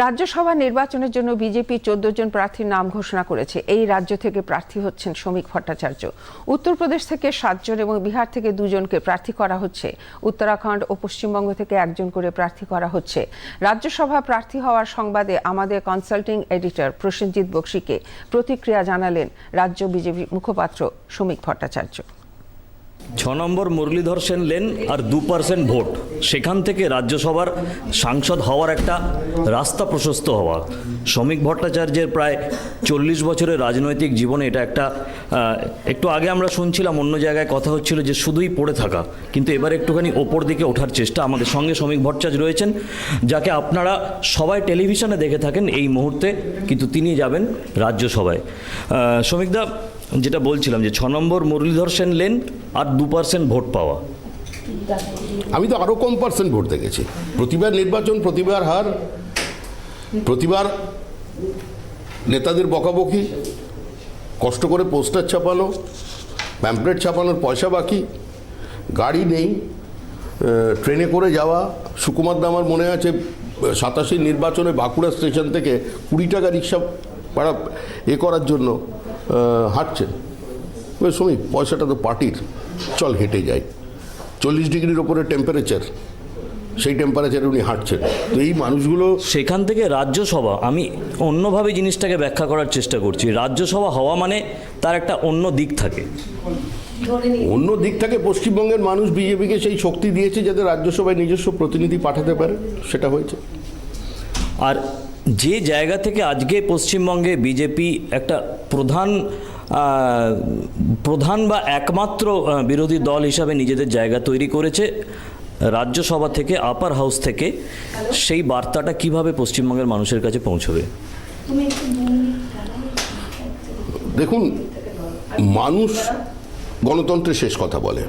রাজ্যসভা নির্বাচনের জন্য বিজেপি চোদ্দ জন প্রার্থীর নাম ঘোষণা করেছে। এই রাজ্য থেকে প্রার্থী হচ্ছেন শ্রমিক ভট্টাচার্য। উত্তরপ্রদেশ থেকে সাতজন এবং বিহার থেকে দুজনকে প্রার্থী করা হচ্ছে। উত্তরাখণ্ড ও পশ্চিমবঙ্গ থেকে একজন করে প্রার্থী করা হচ্ছে। রাজ্যসভা প্রার্থী হওয়ার সংবাদে আমাদের কনসাল্টিং এডিটর প্রসেনজিৎ বক্সিকে প্রতিক্রিয়া জানালেন রাজ্য বিজেপি মুখপাত্র শ্রমিক ভট্টাচার্য। ছ নম্বর মুরলীধর সেন লেন আর দু পার্সেন্ট ভোট। সেখান থেকে রাজ্যসভার সাংসদ হওয়ার একটা রাস্তা প্রশস্ত হওয়া। শ্রমিক ভট্টাচার্যের প্রায় চল্লিশ বছরের রাজনৈতিক জীবনে এটা একটা একটু আগে আমরা শুনছিলাম অন্য জায়গায় কথা হচ্ছিল যে শুধুই পড়ে থাকা, কিন্তু এবার একটুখানি ওপর দিকে ওঠার চেষ্টা। আমাদের সঙ্গে শ্রমিক ভট্টাচার্য রয়েছেন, যাকে আপনারা সবাই টেলিভিশনে দেখে থাকেন এই মুহূর্তে, কিন্তু তিনি যাবেন রাজ্যসভায়। শ্রমিকদা যেটা বলছিলাম যে ছ নম্বর মুরলীধর সেন লেন আর দু পার্সেন্ট ভোট পাওয়া। আমি তো আরও কম পার্সেন্ট ভোট দেখেছি। প্রতিবার নির্বাচন, প্রতিবার হার, প্রতিবার নেতাদের বকাবকি, কষ্ট করে পোস্টার ছাপানো প্যাম্পলেট ছাপানোর পয়সা বাকি, গাড়ি নেই ট্রেনে করে যাওয়া, সুকুমার দা আমার মনে আছে সাতাশি নির্বাচনে বাঁকুড়া স্টেশন থেকে কুড়ি টাকা রিক্সা ভাড়া এ করার জন্য হাঁটছেন। ওই সময় পয়সাটা তো পার্টির। চল হেঁটে যাই। চল্লিশ ডিগ্রির ওপরে টেম্পারেচার সেই টেম্পারেচারে উনি হাঁটছেন। তো এই মানুষগুলো সেখান থেকে রাজ্যসভা আমি অন্যভাবে জিনিসটাকে ব্যাখ্যা করার চেষ্টা করছি। রাজ্যসভা হওয়া মানে তার একটা অন্য দিক থাকে। অন্য দিক থেকে পশ্চিমবঙ্গের মানুষ বিজেপিকে সেই শক্তি দিয়েছে যাতে রাজ্যসভায় নিজস্ব প্রতিনিধি পাঠাতে পারে সেটা হয়েছে। আর যে জায়গা থেকে আজকে পশ্চিমবঙ্গে বিজেপি একটা প্রধান প্রধান বা একমাত্র বিরোধী দল হিসাবে নিজেদের জায়গা তৈরি করেছে রাজ্যসভা থেকে আপার হাউস থেকে, সেই বার্তাটা কীভাবে পশ্চিমবঙ্গের মানুষের কাছে পৌঁছবে? দেখুন, মানুষ গণতন্ত্রের শেষ কথা বলে।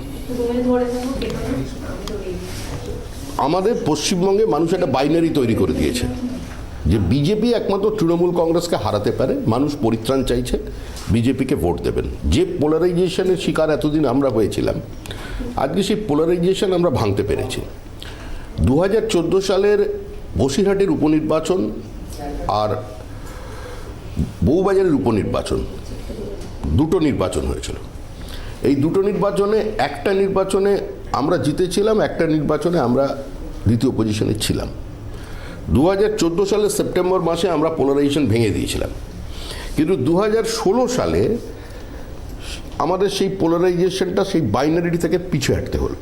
আমাদের পশ্চিমবঙ্গে মানুষ একটা বাইনারি তৈরি করে দিয়েছে। যে বিজেপি একমাত্র তৃণমূল কংগ্রেসকে হারাতে পারে, মানুষ পরিত্রাণ চাইছে, বিজেপিকে ভোট দেবেন। যে পোলারাইজেশনের শিকার এতদিন আমরা হয়েছিলাম, আজকে সেই পোলারাইজেশন আমরা ভাঙতে পেরেছি। দু হাজার চোদ্দ সালের বসিরহাটের উপনির্বাচন আর বউবাজারের উপনির্বাচন, দুটো নির্বাচন হয়েছিল। এই দুটো নির্বাচনে একটা নির্বাচনে আমরা জিতেছিলাম, একটা নির্বাচনে আমরা দ্বিতীয় পজিশনে ছিলাম। দু হাজার চোদ্দ সালের সেপ্টেম্বর মাসে আমরা পোলারাইজেশন ভেঙে দিয়েছিলাম। কিন্তু দু সালে আমাদের সেই পোলারাইজেশনটা সেই বাইনারি থেকে পিছু হাঁটতে হলো।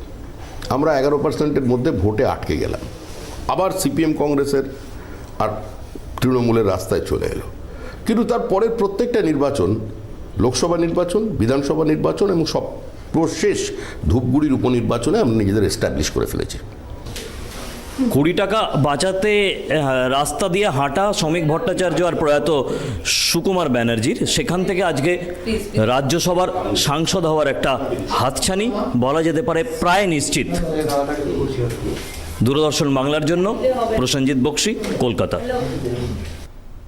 আমরা এগারো পার্সেন্টের মধ্যে ভোটে আটকে গেলাম। আবার সিপিএম কংগ্রেসের আর তৃণমূলের রাস্তায় চলে এলো। কিন্তু তার পরের প্রত্যেকটা নির্বাচন, লোকসভা নির্বাচন, বিধানসভা নির্বাচন এবং সব শেষ ধূপগুড়ির উপনির্বাচনে আমরা নিজেদের এস্টাবলিশ করে ফেলেছি। কুড়ি টাকা বাঁচাতে রাস্তা দিয়ে হাঁটা শ্রমিক ভট্টাচার্য আর প্রয়াত সুকুমার ব্যানার্জির। সেখান থেকে আজকে রাজ্যসভার সাংসদ হওয়ার একটা হাতছানি বলা যেতে পারে প্রায় নিশ্চিত। দূরদর্শন বাংলার জন্য প্রসেনজিৎ বক্সি, কলকাতা।